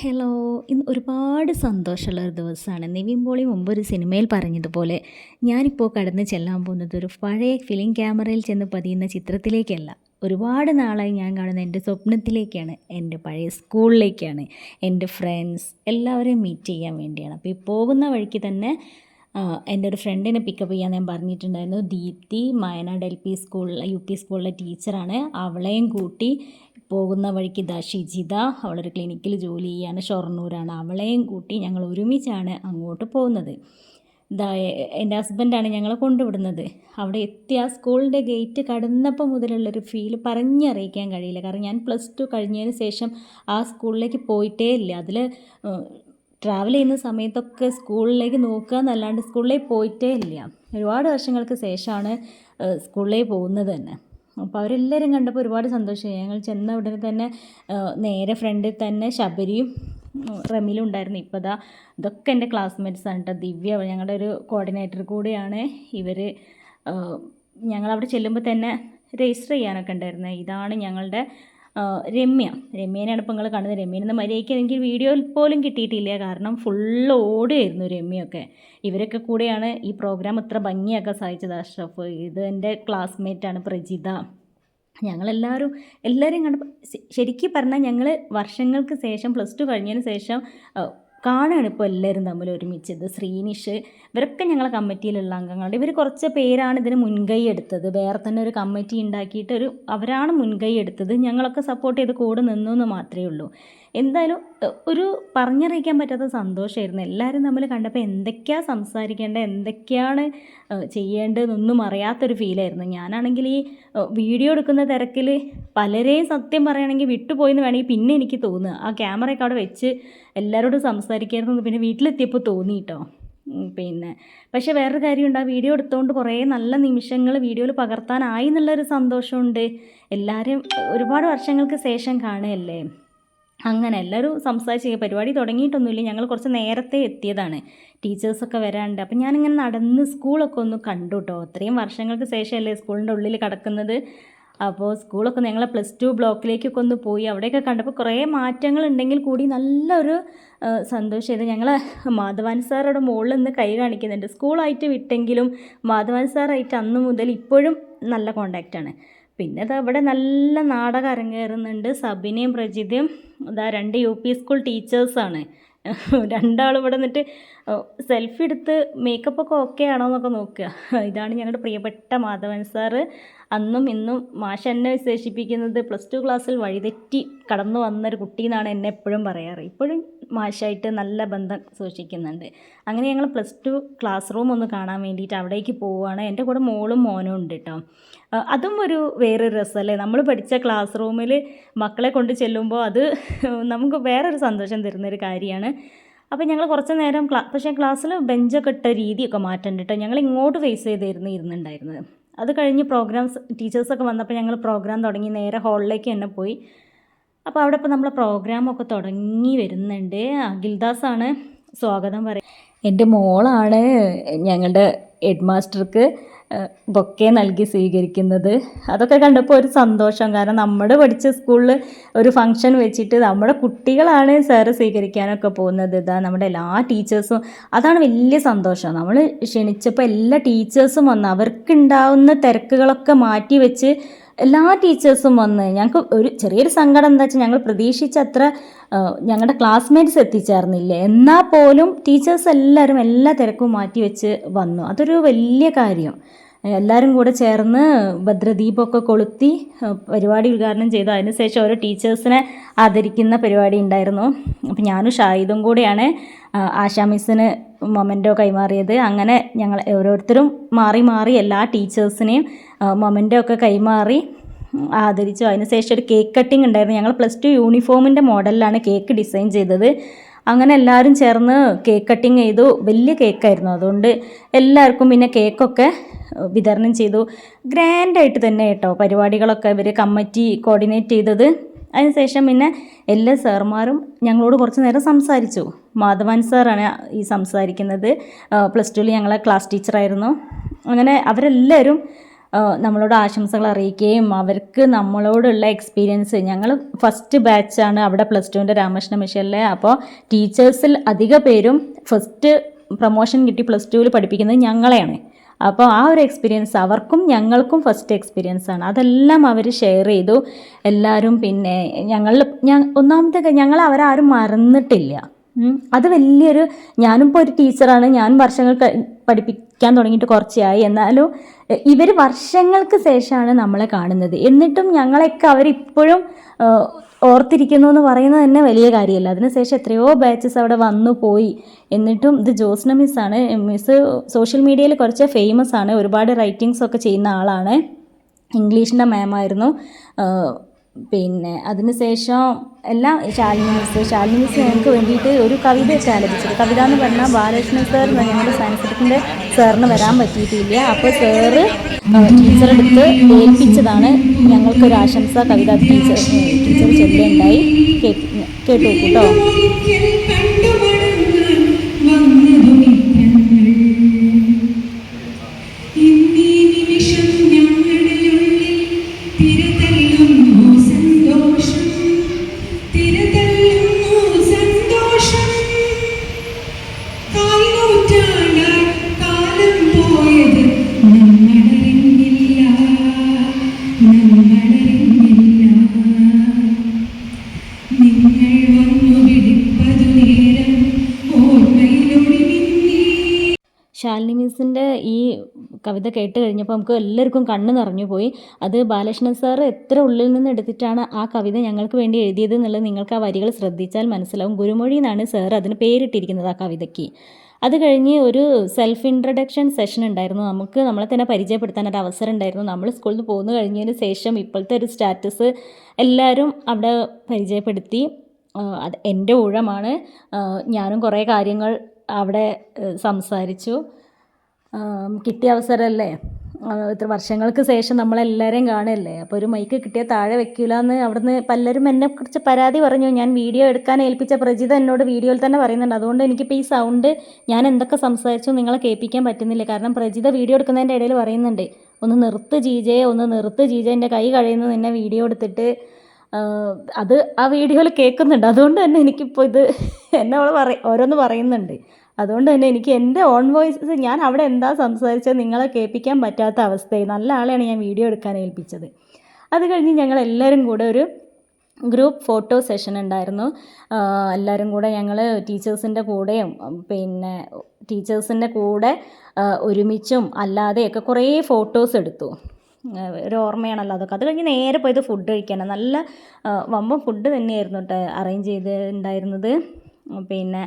Hello ഇന്ന് ഒരുപാട് സന്തോഷമുള്ള ഒരു ദിവസമാണ്. നിവിൻ പോളി മുമ്പ് ഒരു സിനിമയിൽ പറഞ്ഞതുപോലെ ഞാനിപ്പോൾ കടന്ന് ചെല്ലാൻ പോകുന്നത് ഒരു പഴയ ഫിലിം ക്യാമറയിൽ ചെന്ന് പതിയുന്ന ചിത്രത്തിലേക്കല്ല. ഒരുപാട് നാളായി ഞാൻ കാണുന്ന എന്റെ സ്വപ്നത്തിലേക്കാണ് എന്റെ പഴയ സ്കൂളിലേക്കാണ് എന്റെ ഫ്രണ്ട്സ് എല്ലാവരെയും മീറ്റ് ചെയ്യാൻ വേണ്ടിയാണ്. അപ്പോൾ ഈ പോകുന്ന വഴിക്ക് തന്നെ എന്റെ ഒരു ഫ്രണ്ടിനെ പിക്കപ്പ് ചെയ്യാൻ ഞാൻ പറഞ്ഞിട്ടുണ്ടായിരുന്നു. ദീപ്തി വയനാട് എൽ പി സ്കൂളിലെ യു പി സ്കൂളിലെ ടീച്ചറാണ് അവളെയും കൂട്ടി പോകുന്ന വഴിക്ക് ഇതാ ഷിജിത അവളൊരു ക്ലിനിക്കിൽ ജോലി ചെയ്യാണ്. ഷൊർണൂരാണ്. അവളെയും കൂട്ടി ഞങ്ങൾ ഒരുമിച്ചാണ് അങ്ങോട്ട് പോകുന്നത്. എ- എന്റെ ഹസ്ബൻഡാണ് ഞങ്ങളെ കൊണ്ടുവിടുന്നത്. അവിടെ എത്തി ആ സ്കൂളിന്റെ ഗേറ്റ് കടന്നപ്പോൾ മുതലുള്ളൊരു ഫീൽ പറഞ്ഞറിയിക്കാൻ കഴിയില്ല. കാരണം ഞാൻ പ്ലസ് ടു കഴിഞ്ഞതിന് ശേഷം ആ സ്കൂളിലേക്ക് പോയിട്ടേ ഇല്ല. അതിൽ ട്രാവൽ ചെയ്യുന്ന സമയത്തൊക്കെ സ്കൂളിലേക്ക് നോക്കുക എന്നല്ലാണ്ട് സ്കൂളിലേക്ക് പോയിട്ടേ ഇല്ല. ഒരുപാട് വർഷങ്ങൾക്ക് ശേഷമാണ് സ്കൂളിലേക്ക് പോകുന്നത് തന്നെ. അപ്പോൾ അവരെല്ലാവരും കണ്ടപ്പോൾ ഒരുപാട് സന്തോഷമായി. ഞങ്ങൾ ചെന്ന ഉടനെ തന്നെ നേരെ ഫ്രണ്ടിൽ തന്നെ ശബരിയും റമിലും ഉണ്ടായിരുന്നു. ഇപ്പോൾ ഇതാ ഇതൊക്കെ എന്റെ ക്ലാസ്മേറ്റ്സ് ആണ് കേട്ടോ ദിവ്യ ഞങ്ങളുടെ ഒരു കോർഡിനേറ്റർ കൂടെയാണ്. ഇവർ ഞങ്ങളവിടെ ചെല്ലുമ്പോൾ തന്നെ രജിസ്റ്റർ ചെയ്യാനൊക്കെ ഉണ്ടായിരുന്നത് ഇതാണ് ഞങ്ങളുടെ രമ്യ. രമ്യേനെയാണ് ഇപ്പോൾ നിങ്ങൾ കാണുന്നത്. രമ്യനെന്ന് മര്യാദയ്ക്ക് എനിക്ക് വീഡിയോയിൽ പോലും കിട്ടിയിട്ടില്ല. കാരണം ഫുള്ള് ഓടുകയായിരുന്നു രമ്യൊക്കെ ഇവരൊക്കെ കൂടെയാണ് ഈ പ്രോഗ്രാം ഇത്ര ഭംഗിയാക്കാൻ സാധിച്ചത്. അഷ്റഫ് ഇത് എന്റെ ക്ലാസ്മേറ്റാണ് പ്രജിത. ഞങ്ങളെല്ലാവരും എല്ലാവരും കണ്ടപ്പോൾ ശരിക്കും പറഞ്ഞാൽ ഞങ്ങൾ വർഷങ്ങൾക്ക് ശേഷം പ്ലസ് ടു കഴിഞ്ഞതിന് ശേഷം ആ, കാണുകയാണ് ഇപ്പോൾ എല്ലാവരും തമ്മിൽ ഒരുമിച്ചത്. ശ്രീനിഷ് ഇവരൊക്കെ ഞങ്ങളെ കമ്മിറ്റിയിലുള്ള അംഗങ്ങളുണ്ട് ഇവർ കുറച്ച് പേരാണ് ഇതിന് മുൻകൈ എടുത്തത്. വേറെ തന്നെ ഒരു കമ്മിറ്റി ഉണ്ടാക്കിയിട്ട് ഒരു അവരാണ് മുൻകൈ എടുത്തത്. ഞങ്ങളൊക്കെ സപ്പോർട്ട് ചെയ്ത് കൂടെ നിന്നു എന്ന് മാത്രമേ ഉള്ളൂ. എന്തായാലും ഒരു പറഞ്ഞറിയിക്കാൻ പറ്റാത്ത സന്തോഷമായിരുന്നു എല്ലാവരും നമ്മൾ കണ്ടപ്പോൾ എന്തൊക്കെയാണ് സംസാരിക്കേണ്ടത് എന്തൊക്കെയാണ് ചെയ്യേണ്ടതെന്നൊന്നും അറിയാത്തൊരു ഫീലായിരുന്നു. ഞാനാണെങ്കിൽ ഈ വീഡിയോ എടുക്കുന്ന തിരക്കിൽ പലരെയും സത്യം പറയുകയാണെങ്കിൽ വിട്ടുപോയെന്ന് വേണമെങ്കിൽ പിന്നെ എനിക്ക് തോന്നുക. ആ ക്യാമറയൊക്കെ അവിടെ വെച്ച് എല്ലാവരോടും സംസാരിക്കായിരുന്നു പിന്നെ വീട്ടിലെത്തിയപ്പോൾ തോന്നി കേട്ടോ പിന്നെ. പക്ഷേ വേറൊരു കാര്യമുണ്ട്. ആ വീഡിയോ എടുത്തുകൊണ്ട് കുറേ നല്ല നിമിഷങ്ങൾ വീഡിയോയിൽ പകർത്താനായി എന്നുള്ളൊരു സന്തോഷമുണ്ട്. എല്ലാവരും ഒരുപാട് വർഷങ്ങൾക്ക് ശേഷം കാണുകയല്ലേ? അങ്ങനെ എല്ലാവരും സംസാരിച്ച് പരിപാടി തുടങ്ങിയിട്ടൊന്നുമില്ല. ഞങ്ങൾ കുറച്ച് നേരത്തെ എത്തിയതാണ്. ടീച്ചേഴ്സൊക്കെ വരാണ്ട് അപ്പം ഞാനിങ്ങനെ നടന്ന് സ്കൂളൊക്കെ ഒന്ന് കണ്ടു കേട്ടോ അത്രയും വർഷങ്ങൾക്ക് ശേഷമല്ലേ സ്കൂളിന്റെ ഉള്ളിൽ കിടക്കുന്നത്. അപ്പോൾ സ്കൂളൊക്കെ ഞങ്ങൾ പ്ലസ് ടു ബ്ലോക്കിലേക്കൊക്കെ ഒന്ന് പോയി. അവിടെയൊക്കെ കണ്ടപ്പോൾ കുറേ മാറ്റങ്ങൾ ഉണ്ടെങ്കിൽ കൂടി നല്ലൊരു സന്തോഷമായത് ഞങ്ങൾ മാധവാൻ സാറോട് മുകളിൽ നിന്ന് കൈ കാണിക്കുന്നുണ്ട്. സ്കൂളായിട്ട് വിട്ടെങ്കിലും മാധവാൻ സാറായിട്ട് അന്ന് മുതൽ ഇപ്പോഴും നല്ല കോണ്ടാക്റ്റാണ് പിന്നെ അത് അവിടെ നല്ല നാടകം അരങ്ങേറുന്നുണ്ട്. സബിനയും പ്രജിതയും ഇതാ രണ്ട് യു പി സ്കൂൾ ടീച്ചേഴ്സാണ്. രണ്ടാളും ഇവിടെ നിന്നിട്ട് സെൽഫി എടുത്ത് മേക്കപ്പൊക്കെ ഓക്കെ ആണോ എന്നൊക്കെ നോക്കുക. ഇതാണ് ഞങ്ങളുടെ പ്രിയപ്പെട്ട മാധവൻ സാറ്. അന്നും ഇന്നും മാഷ എന്നെ വിശേഷിപ്പിക്കുന്നത് പ്ലസ് ടു ക്ലാസ്സിൽ വഴിതെറ്റി കടന്നു വന്നൊരു കുട്ടി എന്നാണ് എന്നെ എപ്പോഴും പറയാറ്. ഇപ്പോഴും മാഷായിട്ട് നല്ല ബന്ധം സൂക്ഷിക്കുന്നുണ്ട്. അങ്ങനെ ഞങ്ങൾ പ്ലസ് ടു ക്ലാസ് റൂം ഒന്ന് കാണാൻ വേണ്ടിയിട്ട് അവിടേക്ക് പോവുകയാണ്. എന്റെ കൂടെ മോളും മോനും ഉണ്ട് കേട്ടോ അതും ഒരു വേറൊരു രസമല്ലേ നമ്മൾ പഠിച്ച ക്ലാസ് റൂമിൽ മക്കളെ കൊണ്ട് ചെല്ലുമ്പോൾ അത് നമുക്ക് വേറൊരു സന്തോഷം തരുന്നൊരു കാര്യമാണ്. അപ്പോൾ ഞങ്ങൾ കുറച്ച് നേരം ക്ലാ പക്ഷേ ക്ലാസ്സിൽ ബെഞ്ചൊക്കെ ഇട്ട രീതിയൊക്കെ മാറ്റേണ്ടിട്ടോ ഞങ്ങൾ ഇങ്ങോട്ട് ഫേസ് ചെയ്തായിരുന്നു ഇരുന്നുണ്ടായിരുന്നത്. അത് കഴിഞ്ഞ് പ്രോഗ്രാംസ് ടീച്ചേഴ്സൊക്കെ വന്നപ്പോൾ ഞങ്ങൾ പ്രോഗ്രാം തുടങ്ങി. നേരെ ഹാളിലേക്ക് തന്നെ പോയി. അപ്പോൾ അവിടെ ഇപ്പോൾ നമ്മൾ പ്രോഗ്രാമൊക്കെ തുടങ്ങി വരുന്നുണ്ട്. അഖിൽദാസാണ് സ്വാഗതം പറയുന്നത്. എന്റെ മോളാണ് ഞങ്ങളുടെ ഹെഡ് മാസ്റ്റർക്ക് ബൊക്കെ നൽകി സ്വീകരിക്കുന്നത്. അതൊക്കെ കണ്ടപ്പോൾ ഒരു സന്തോഷം. കാരണം നമ്മുടെ പഠിച്ച സ്കൂളിൽ ഒരു ഫംഗ്ഷൻ വെച്ചിട്ട് നമ്മുടെ കുട്ടികളാണ് സാറ് സ്വീകരിക്കാനൊക്കെ പോകുന്നത്. ഇതാ നമ്മുടെ എല്ലാ ടീച്ചേഴ്സും അതാണ് വലിയ സന്തോഷം. നമ്മൾ ക്ഷണിച്ചപ്പോൾ എല്ലാ ടീച്ചേഴ്സും വന്ന് അവർക്കുണ്ടാവുന്ന തിരക്കുകളൊക്കെ മാറ്റി വെച്ച് എല്ലാ ടീച്ചേഴ്സും വന്ന് ഞങ്ങൾക്ക് ഒരു ചെറിയൊരു സങ്കടം എന്താ വെച്ചാൽ ഞങ്ങൾ പ്രതീക്ഷിച്ച അത്ര ഞങ്ങളുടെ ക്ലാസ്മേറ്റ്സ് എത്തിച്ചേർന്നില്ല. എന്നാൽ പോലും ടീച്ചേഴ്സ് എല്ലാവരും എല്ലാ തിരക്കും മാറ്റി വെച്ച് വന്നു. അതൊരു വലിയ കാര്യം. എല്ലാവരും കൂടെ ചേർന്ന് ഭദ്രദീപമൊക്കെ കൊളുത്തി പരിപാടി ഉദ്ഘാടനം ചെയ്തു. അതിനുശേഷം ഓരോ ടീച്ചേഴ്സിനെ ആദരിക്കുന്ന പരിപാടി ഉണ്ടായിരുന്നു. അപ്പം ഞാനും ഷാഹിദും കൂടെയാണ് ആശാമിസിന് മൊമെന്റോ കൈമാറിയത്. അങ്ങനെ ഞങ്ങൾ ഓരോരുത്തരും മാറി മാറി എല്ലാ ടീച്ചേഴ്സിനെയും മൊമെന്റോ ഒക്കെ കൈമാറി ആദരിച്ചു. അതിനുശേഷം ഒരു കേക്ക് കട്ടിങ് ഉണ്ടായിരുന്നു. ഞങ്ങൾ പ്ലസ് ടു യൂണിഫോമിന്റെ മോഡലിലാണ് കേക്ക് ഡിസൈൻ ചെയ്തത്. അങ്ങനെ എല്ലാവരും ചേർന്ന് കേക്ക് കട്ടിങ് ചെയ്തു. വലിയ കേക്കായിരുന്നു അതുകൊണ്ട് എല്ലാവർക്കും പിന്നെ കേക്കൊക്കെ വിതരണം ചെയ്തു. ഗ്രാൻഡായിട്ട് തന്നെ കേട്ടോ പരിപാടികളൊക്കെ ഇവർ കമ്മിറ്റി കോർഡിനേറ്റ് ചെയ്തത്. അതിനുശേഷം പിന്നെ എല്ലാ സാറുമാരും ഞങ്ങളോട് കുറച്ച് നേരം സംസാരിച്ചു. മാധവൻ സാറാണ് ഈ സംസാരിക്കുന്നത്. പ്ലസ് ടുവിൽ ഞങ്ങളെ ക്ലാസ് ടീച്ചറായിരുന്നു അങ്ങനെ അവരെല്ലാവരും നമ്മളോട് ആശംസകൾ അറിയിക്കുകയും അവർക്ക് നമ്മളോടുള്ള എക്സ്പീരിയൻസ് ഞങ്ങൾ ഫസ്റ്റ് ബാച്ചാണ് അവിടെ പ്ലസ് ടുവിന്റെ രാമകൃഷ്ണ മിഷനിലെ. അപ്പോൾ ടീച്ചേഴ്സിൽ അധിക പേരും ഫസ്റ്റ് പ്രൊമോഷൻ കിട്ടി പ്ലസ് ടുവിൽ പഠിപ്പിക്കുന്നത് ഞങ്ങളെയാണ്. അപ്പോൾ ആ ഒരു എക്സ്പീരിയൻസ് അവർക്കും ഞങ്ങൾക്കും ഫസ്റ്റ് എക്സ്പീരിയൻസ് ആണ്. അതെല്ലാം അവർ ഷെയർ ചെയ്തു. എല്ലാവരും പിന്നെ ഞങ്ങൾ ഒന്നാമത്തെ ഞങ്ങൾ അവരാരും മറന്നിട്ടില്ല. അത് വലിയൊരു ഞാനും ഞാനിപ്പോൾ ഒരു ടീച്ചറാണ്. ഞാൻ വർഷങ്ങൾ പഠിപ്പിക്കാൻ തുടങ്ങിയിട്ട് കുറച്ചായി. എന്നാലും ഇവർ വർഷങ്ങൾക്ക് ശേഷമാണ് നമ്മളെ കാണുന്നത്. എന്നിട്ടും ഞങ്ങളെയൊക്കെ അവരിപ്പോഴും ഓർത്തിരിക്കുന്നു എന്ന് പറയുന്നത് തന്നെ വലിയ കാര്യമല്ല. അതിനുശേഷം എത്രയോ ബാച്ചസ് അവിടെ വന്നു പോയി. എന്നിട്ടും ഇത് ജോസ്ന മിസ്സാണ് മിസ് സോഷ്യൽ മീഡിയയിൽ കുറച്ച് ഫേമസ് ആണ്. ഒരുപാട് റൈറ്റിങ്സ് ഒക്കെ ചെയ്യുന്ന ആളാണ്. ഇംഗ്ലീഷിന്റെ മാമായിരുന്നു പിന്നെ അതിനുശേഷം എല്ലാം ശാലിനി മിസ് ശാലിനി മിസ് ഞങ്ങൾക്ക് വേണ്ടിയിട്ട് ഒരു കവിത ആലപിച്ചത് കവിത എന്ന് പറഞ്ഞാൽ ബാലകൃഷ്ണൻ സാർ ഞങ്ങളുടെ ഞങ്ങളുടെ സയൻസിന്റെ സാറിന് വരാൻ പറ്റിയിട്ടില്ല. അപ്പോൾ സാറ് ടീച്ചറെടുത്ത് ഏൽപ്പിച്ചതാണ് ഞങ്ങൾക്കൊരു ആശംസ കവിത ടീച്ചർ ടീച്ചർ ചൊല്ലുണ്ടായി കേട്ടു കേട്ടു മിസ്സിന്റെ ഈ കവിത കേട്ട് കഴിഞ്ഞപ്പോൾ നമുക്ക് എല്ലാവർക്കും കണ്ണ് നിറഞ്ഞു പോയി. അത് ബാലകൃഷ്ണൻ സാർ എത്ര ഉള്ളിൽ നിന്ന് എടുത്തിട്ടാണ് ആ കവിത ഞങ്ങൾക്ക് വേണ്ടി എഴുതിയത് എന്നുള്ളത് നിങ്ങൾക്ക് ആ വരികൾ ശ്രദ്ധിച്ചാൽ മനസ്സിലാവും. ഗുരുമൊഴി എന്നാണ് സാർ അതിന് പേരിട്ടിരിക്കുന്നത് ആ കവിതയ്ക്ക്. അത് കഴിഞ്ഞ് ഒരു സെൽഫ് ഇൻട്രഡക്ഷൻ സെഷൻ ഉണ്ടായിരുന്നു. നമുക്ക് നമ്മളെ തന്നെ പരിചയപ്പെടുത്താനൊരു അവസരം ഉണ്ടായിരുന്നു. നമ്മൾ സ്കൂളിൽ നിന്ന് പോന്നു കഴിഞ്ഞതിന് ശേഷം ഇപ്പോഴത്തെ ഒരു സ്റ്റാറ്റസ് എല്ലാവരും അവിടെ പരിചയപ്പെടുത്തി. അത് എന്റെ ഊഴമാണ്. ഞാനും കുറേ കാര്യങ്ങൾ അവിടെ സംസാരിച്ചു. കിട്ടിയ അവസരമല്ലേ? ഇത്ര വർഷങ്ങൾക്ക് ശേഷം നമ്മളെല്ലാവരെയും കാണുമല്ലേ അപ്പോൾ ഒരു മൈക്ക് കിട്ടിയാൽ താഴെ വെക്കില്ല എന്ന് അവിടുന്ന് പലരും എന്നെ കുറിച്ച് പരാതി പറഞ്ഞു. ഞാൻ വീഡിയോ എടുക്കാൻ ഏൽപ്പിച്ച പ്രജിത എന്നോട് വീഡിയോയിൽ തന്നെ പറയുന്നുണ്ട്. അതുകൊണ്ട് എനിക്കിപ്പോൾ ഈ സൗണ്ട് ഞാൻ എന്തൊക്കെ സംസാരിച്ചു നിങ്ങളെ കേൾപ്പിക്കാൻ പറ്റുന്നില്ല? കാരണം പ്രജിത വീഡിയോ എടുക്കുന്നതിന്റെ ഇടയിൽ പറയുന്നുണ്ട് ഒന്ന് നിർത്ത് ജീജയെ ഒന്ന് നിർത്ത് ജീജ എന്റെ കൈ കഴിയുന്ന നിന്നെ വീഡിയോ എടുത്തിട്ട്. അത് ആ വീഡിയോയിൽ കേൾക്കുന്നുണ്ട്. അതുകൊണ്ട് തന്നെ എനിക്കിപ്പോൾ ഇത് എന്നെ അവൾ പറ ഓരോന്ന് പറയുന്നുണ്ട്. അതുകൊണ്ട് തന്നെ എനിക്ക് എന്റെ ഓൺ വോയിസ് ഞാൻ അവിടെ എന്താ സംസാരിച്ചത് നിങ്ങളെ കേൾപ്പിക്കാൻ പറ്റാത്ത അവസ്ഥയായി. നല്ല ആളെയാണ് ഞാൻ വീഡിയോ എടുക്കാൻ ഏൽപ്പിച്ചത്. അത് കഴിഞ്ഞ് ഞങ്ങൾ എല്ലാവരും കൂടെ ഒരു ഗ്രൂപ്പ് ഫോട്ടോ സെഷൻ ഉണ്ടായിരുന്നു. എല്ലാവരും കൂടെ ഞങ്ങൾ ടീച്ചേഴ്സിന്റെ കൂടെയും പിന്നെ ടീച്ചേഴ്സിന്റെ കൂടെ ഒരുമിച്ചും അല്ലാതെയൊക്കെ കുറേ ഫോട്ടോസ് എടുത്തു. ഒരു ഓർമ്മയാണല്ലോ അതൊക്കെ. അത് കഴിഞ്ഞ് നേരെ പോയത് ഫുഡ് കഴിക്കാനാണ്. നല്ല വമ്പം ഫുഡ് തന്നെയായിരുന്നു കേട്ടോ അറേഞ്ച് ചെയ്ത് ഉണ്ടായിരുന്നത്. പിന്നെ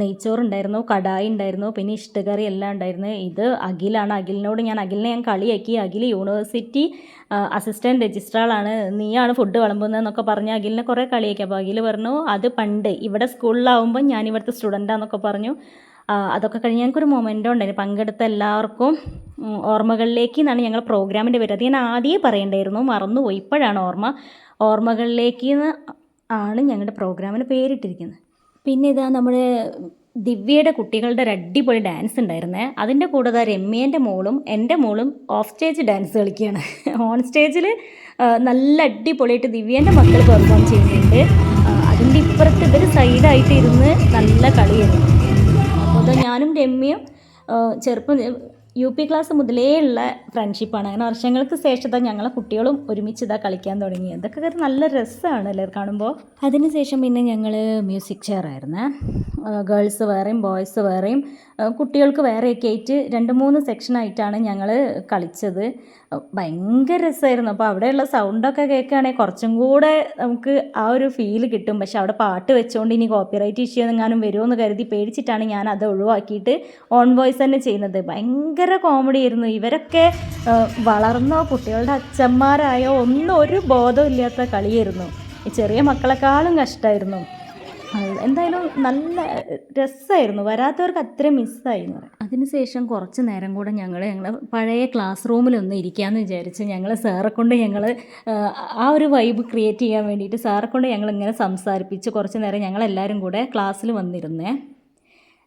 നെയ്ച്ചോറുണ്ടായിരുന്നു കടായി ഉണ്ടായിരുന്നു പിന്നെ ഇഷ്ടകറി എല്ലാം ഉണ്ടായിരുന്നു. ഇത് അഖിലാണ്. അഖിലിനോട് ഞാൻ അഖിലിനെ ഞാൻ കളിയാക്കി. അഖിൽ യൂണിവേഴ്സിറ്റി അസിസ്റ്റന്റ് രജിസ്ട്രാളാണ്. നീയാണ് ഫുഡ് വിളമ്പുന്നതെന്നൊക്കെ പറഞ്ഞ് അഖിലിനെ കുറേ കളിയാക്കി. അപ്പോൾ അഖിൽ പറഞ്ഞു അത് പണ്ട് ഇവിടെ സ്കൂളിലാവുമ്പോൾ ഞാൻ ഇവിടുത്തെ സ്റ്റുഡന്റാന്നൊക്കെ പറഞ്ഞു. അതൊക്കെ കഴിഞ്ഞ് ഞങ്ങൾക്കൊരു മൊമെന്റോ ഉണ്ടായിരുന്നു. പങ്കെടുത്ത എല്ലാവർക്കും ഓർമ്മകളിലേക്ക് എന്നാണ് ഞങ്ങൾ പ്രോഗ്രാമിന്റെ പേര്. അത് ഞാൻ ആദ്യമേ പറയണ്ടായിരുന്നു. മറന്നുപോയി. ഇപ്പോഴാണ് ഓർമ്മ. ഓർമ്മകളിലേക്ക് ആണ് ഞങ്ങളുടെ പ്രോഗ്രാമിന് പേരിട്ടിരിക്കുന്നത്. പിന്നെ ഇതാ നമ്മുടെ ദിവ്യയുടെ കുട്ടികളുടെ ഒരു അടിപൊളി ഡാൻസ് ഉണ്ടായിരുന്നേ. അതിന്റെ കൂടെ ദാ രമ്യേന്റെ മോളും എന്റെ മോളും ഓഫ് സ്റ്റേജ് ഡാൻസ് കളിക്കുകയാണ്. ഓൺ സ്റ്റേജിൽ നല്ല അടിപൊളിയായിട്ട് ദിവ്യേന്റെ മക്കൾ പെർഫോം ചെയ്യുന്നുണ്ട്. അതിന്റെ ഇപ്പുറത്ത് ഇവർ സൈഡായിട്ട് ഇരുന്ന് നല്ല കളിയായിരുന്നു. അപ്പോൾ ഞാനും രമ്യയും ചെറുപ്പം യു പി ക്ലാസ് മുതലേ ഉള്ള ഫ്രണ്ട്ഷിപ്പാണ് അങ്ങനെ വർഷങ്ങൾക്ക് ശേഷം ഞങ്ങളെ കുട്ടികളും ഒരുമിച്ച് ഇതാ കളിക്കാൻ തുടങ്ങി ഇതൊക്കെ ഒരു നല്ല രസമാണ് അല്ലേ കാണുമ്പോൾ അതിനുശേഷം പിന്നെ ഞങ്ങൾ മ്യൂസിക് ചെയർ ആയിരുന്നേ. ഗേൾസ് വേറെയും ബോയ്സ് വേറെയും കുട്ടികൾക്ക് വേറെയൊക്കെ ആയിട്ട് രണ്ട് മൂന്ന് സെക്ഷനായിട്ടാണ് ഞങ്ങൾ കളിച്ചത്. ഭയങ്കര രസമായിരുന്നു അപ്പോൾ അവിടെയുള്ള സൗണ്ടൊക്കെ കേൾക്കുകയാണെങ്കിൽ കുറച്ചും കൂടെ നമുക്ക് ആ ഒരു ഫീൽ കിട്ടും. പക്ഷെ അവിടെ പാട്ട് വെച്ചുകൊണ്ട് ഇനി കോപ്പിറൈറ്റ് ഇഷ്യൂ എങ്ങാനും വരുമോ എന്ന് കരുതി പേടിച്ചിട്ടാണ് ഞാൻ അത് ഒഴിവാക്കിയിട്ട് ഓൺ വോയിസ് തന്നെ ചെയ്യുന്നത്. ഭയങ്കര കോമഡി ആയിരുന്നു. ഇവരൊക്കെ വളർന്നോ കുട്ടികളുടെ അച്ഛന്മാരായോ ഒന്നും ഒരു ബോധമില്ലാത്ത കളിയായിരുന്നു. ഈ ചെറിയ മക്കളെക്കാളും കഷ്ടമായിരുന്നു എന്തായാലും നല്ല രസമായിരുന്നു വരാത്തവർക്ക് അത്രയും മിസ്സായി എന്ന് പറയാം അതിനുശേഷം കുറച്ച് നേരം കൂടെ ഞങ്ങൾ ഞങ്ങൾ പഴയ ക്ലാസ് റൂമിലൊന്ന് ഇരിക്കാമെന്ന് വിചാരിച്ച് ഞങ്ങൾ സാറെ കൊണ്ട് ഞങ്ങൾ ആ ഒരു വൈബ് ക്രിയേറ്റ് ചെയ്യാൻ വേണ്ടിയിട്ട് സാറെ കൊണ്ട് ഞങ്ങൾ ഇങ്ങനെ സംസാരിപ്പിച്ച് കുറച്ച് നേരം ഞങ്ങളെല്ലാവരും കൂടെ ക്ലാസ്സിൽ വന്നിരുന്നേ.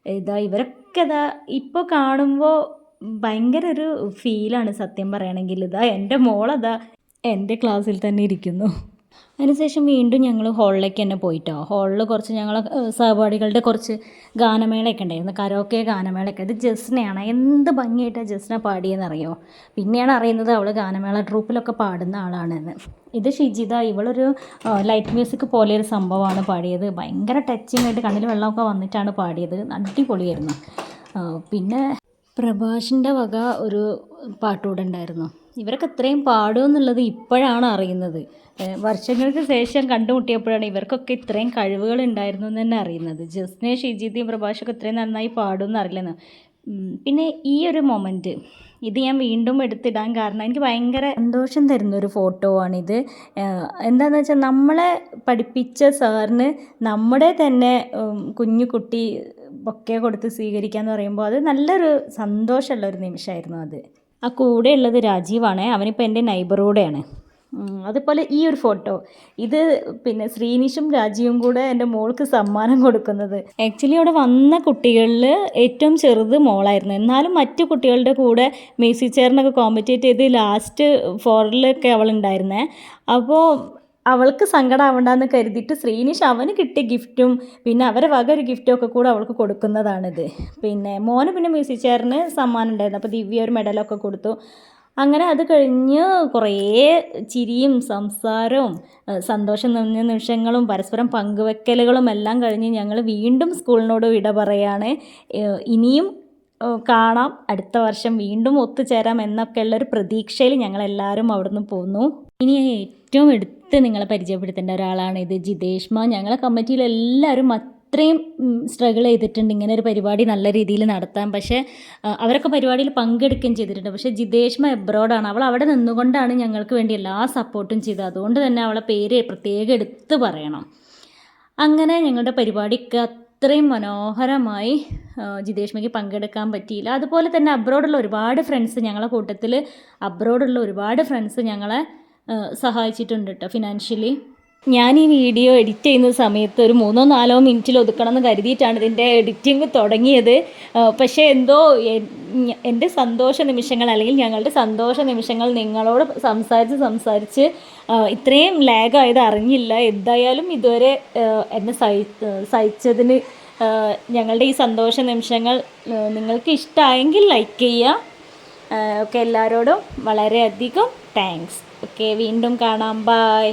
ഇതാ ഇവരൊക്കെ ഇതാ ഇപ്പോൾ കാണുമ്പോൾ ഭയങ്കര ഒരു ഫീലാണ് സത്യം പറയുകയാണെങ്കിൽ ഇതാ എന്റെ മോളതാ എന്റെ ക്ലാസ്സിൽ തന്നെ ഇരിക്കുന്നു. അതിനുശേഷം വീണ്ടും ഞങ്ങൾ ഹോളിലേക്ക് തന്നെ പോയിട്ടോ. ഹോളിൽ കുറച്ച് ഞങ്ങൾ സഹപാഠികളുടെ കുറച്ച് ഗാനമേളയൊക്കെ ഉണ്ടായിരുന്നു. കരോക്കെ ഗാനമേളയൊക്കെ. ഇത് ജസ്നയാണ്. എന്ത് ഭംഗിയായിട്ടാണ് ജസ്ന പാടിയെന്നറിയോ? പിന്നെയാണ് അറിയുന്നത് അവൾ ഗാനമേള ട്രൂപ്പിലൊക്കെ പാടുന്ന ആളാണെന്ന്. ഇത് ഷിജിത ഇവളൊരു ലൈറ്റ് മ്യൂസിക് പോലെ ഒരു സംഭവമാണ് പാടിയത്. ഭയങ്കര ടച്ചിങ് ആയിട്ട് കണ്ണിൽ വെള്ളമൊക്കെ വന്നിട്ടാണ് പാടിയത്. അടിപൊളിയായിരുന്നു. പിന്നെ പ്രഭാഷിന്റെ വക ഒരു പാട്ടുകൂടെ ഉണ്ടായിരുന്നു ഇവരൊക്കെ ഇത്രയും പാടുമെന്നുള്ളത് ഇപ്പോഴാണ് അറിയുന്നത്. വർഷങ്ങൾക്ക് ശേഷം കണ്ടുമുട്ടിയപ്പോഴാണ് ഇവർക്കൊക്കെ ഇത്രയും കഴിവുകൾ ഉണ്ടായിരുന്നു എന്ന് തന്നെ അറിയുന്നത്. ജസ്നെ ഷിജിതിയും പ്രഭാഷൊക്കെ ഇത്രയും നന്നായി പാടുമെന്ന് അറിയില്ലെന്ന്. പിന്നെ ഈ ഒരു മൊമെന്റ് ഇത് ഞാൻ വീണ്ടും എടുത്തിടാൻ കാരണം എനിക്ക് ഭയങ്കര സന്തോഷം തരുന്ന ഒരു ഫോട്ടോ ആണിത്. എന്താണെന്ന് വെച്ചാൽ നമ്മളെ പഠിപ്പിച്ച സാറിന് നമ്മുടെ തന്നെ കുഞ്ഞു കുട്ടി ബൊക്കെ കൊടുത്ത് സ്വീകരിക്കുക എന്ന് പറയുമ്പോൾ അത് നല്ലൊരു സന്തോഷമുള്ള ഒരു നിമിഷമായിരുന്നു അത്. ആ കൂടെ ഉള്ളത് രാജീവാണ്. അവനിപ്പോൾ എന്റെ നൈബറൂടെയാണ് അതുപോലെ ഈ ഒരു ഫോട്ടോ ഇത് പിന്നെ ശ്രീനിഷും രാജീവും കൂടെ എന്റെ മോൾക്ക് സമ്മാനം കൊടുക്കുന്നത്. ആക്ച്വലി അവിടെ വന്ന കുട്ടികളിൽ ഏറ്റവും ചെറുത് മോളായിരുന്നു. എന്നാലും മറ്റു കുട്ടികളുടെ കൂടെ മേസി ചെയറിനൊക്കെ കോമ്പറ്റേറ്റ് ചെയ്ത് ലാസ്റ്റ് ഫോറിലൊക്കെ അവളുണ്ടായിരുന്നേ. അപ്പോൾ അവൾക്ക് സങ്കടമാവണ്ടെന്ന് കരുതിയിട്ട് ശ്രീനിഷ് അവന് കിട്ടിയ ഗിഫ്റ്റും പിന്നെ അവരെ വക ഒരു ഗിഫ്റ്റും ഒക്കെ കൂടെ അവൾക്ക് കൊടുക്കുന്നതാണിത്. പിന്നെ മോന് പിന്നെ മ്യൂസിക് ചെയറിന് സമ്മാനം ഉണ്ടായിരുന്നു അപ്പോൾ ദിവ്യ ഒരു മെഡലൊക്കെ കൊടുത്തു. അങ്ങനെ അത് കഴിഞ്ഞ് കുറേ ചിരിയും സംസാരവും സന്തോഷം നിറഞ്ഞ നിമിഷങ്ങളും പരസ്പരം പങ്കുവെക്കലുകളും എല്ലാം കഴിഞ്ഞ് ഞങ്ങൾ വീണ്ടും സ്കൂളിനോട് വിട പറയാണ്. ഇനിയും കാണാം. അടുത്ത വർഷം വീണ്ടും ഒത്തുചേരാം എന്നൊക്കെയുള്ള ഒരു പ്രതീക്ഷയിൽ ഞങ്ങളെല്ലാവരും അവിടുന്ന് പോന്നു. ഇനി ഏറ്റവും എടുത്ത് നിങ്ങളെ പരിചയപ്പെടുത്തേണ്ട ഒരാളാണ് ഇത് ജിതേഷ്മ. ഞങ്ങളെ കമ്മിറ്റിയിൽ എല്ലാവരും അത്രയും സ്ട്രഗിൾ ചെയ്തിട്ടുണ്ട് ഇങ്ങനെ ഒരു പരിപാടി നല്ല രീതിയിൽ നടത്താൻ. പക്ഷേ അവരൊക്കെ പരിപാടിയിൽ പങ്കെടുക്കുകയും ചെയ്തിട്ടുണ്ട്. പക്ഷേ ജിതേഷ്മ എബ്രോഡാണ് അവൾ അവിടെ നിന്നുകൊണ്ടാണ് ഞങ്ങൾക്ക് വേണ്ടി എല്ലാ സപ്പോർട്ടും ചെയ്തത്. അതുകൊണ്ട് തന്നെ അവളെ പേര് പ്രത്യേകം എടുത്ത് പറയണം. അങ്ങനെ ഞങ്ങളുടെ പരിപാടിക്ക് അത്രയും മനോഹരമായി ജിതേഷ്മയ്ക്ക് പങ്കെടുക്കാൻ പറ്റിയില്ല. അതുപോലെ തന്നെ അബ്രോഡുള്ള ഒരുപാട് ഫ്രണ്ട്സ് ഞങ്ങളെ കൂട്ടത്തിൽ അബ്രോഡുള്ള ഒരുപാട് ഫ്രണ്ട്സ് ഞങ്ങളെ സഹായിച്ചിട്ടുണ്ട് കേട്ടോ ഫിനാൻഷ്യലി ഞാൻ ഈ വീഡിയോ എഡിറ്റ് ചെയ്യുന്ന സമയത്ത് ഒരു മൂന്നോ നാലോ മിനിറ്റിൽ ഒതുക്കണം എന്ന് കരുതിയിട്ടാണ് ഇതിന്റെ എഡിറ്റിംഗ് തുടങ്ങിയത്. പക്ഷേ എന്തോ എന്റെ സന്തോഷ നിമിഷങ്ങൾ അല്ലെങ്കിൽ ഞങ്ങളുടെ സന്തോഷ നിമിഷങ്ങൾ നിങ്ങളോട് സംസാരിച്ച് സംസാരിച്ച് ഇത്രയും ലാഗായത് അറിഞ്ഞില്ല. എന്തായാലും ഇതുവരെ എന്നെ സഹി സഹിച്ചതിന് ഞങ്ങളുടെ ഈ സന്തോഷ നിമിഷങ്ങൾ നിങ്ങൾക്ക് ഇഷ്ടമായെങ്കിൽ ലൈക്ക് ചെയ്യുക. ഒക്കെ എല്ലാവരോടും വളരെയധികം താങ്ക്സ് ഓക്കെ വീണ്ടും കാണാം. ബായ്